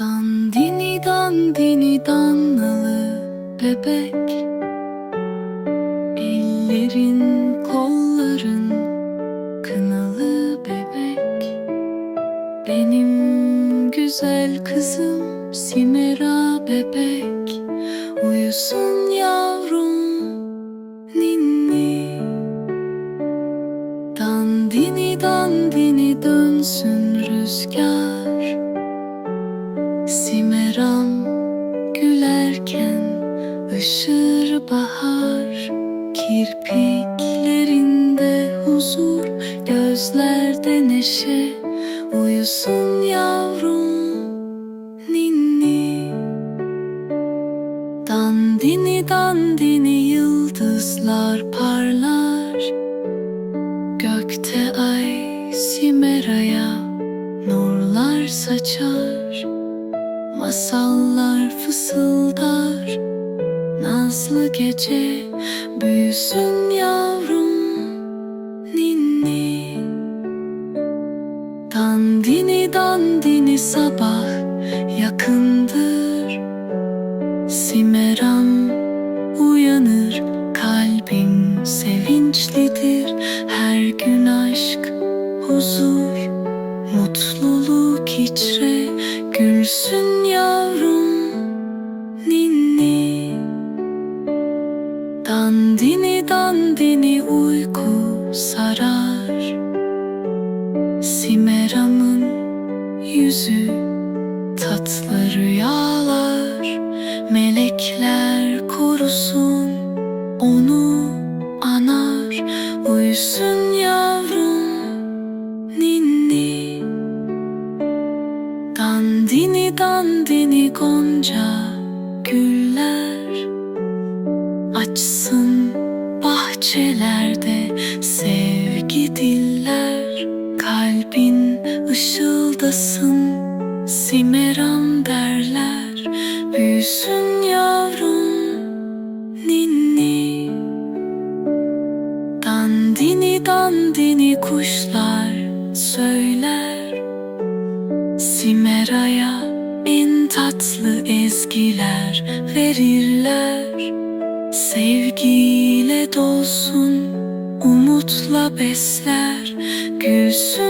Dandini dandini dannalı bebek. Ellerin kolların kınalı bebek. Benim güzel kızım Simera bebek. Uyusun yavrum ninni. Dandini dandini dönsün rüzgar ışır bahar Kirpiklerinde huzur gözlerde neşe. Uyusun yavrum ninni. Dandini dandini yıldızlar parlar. Gökte ay Simera'ya nurlar saçar. Masallar fısıldar Nazlı gece büyüsün yavrum ninni. Dandini dandini sabah yakındır. Simeram uyanır kalbim sevinçlidir. Her gün aşk huzur mutluluk içre uyku sarar. Simeram'ın yüzü tatlı rüyalar. Melekler korusun onu anar. Uyusun yavrum ninni. Dandini dandini gonca bahçelerde sevgi diller Kalbin ışıldasın Simeram derler. Büyüsün yavrum ninni. Dandini dandini kuşlar söyler. Simera'ya en tatlı ezgiler verirler Sevgiyle dolsun, umutla besler Gülsün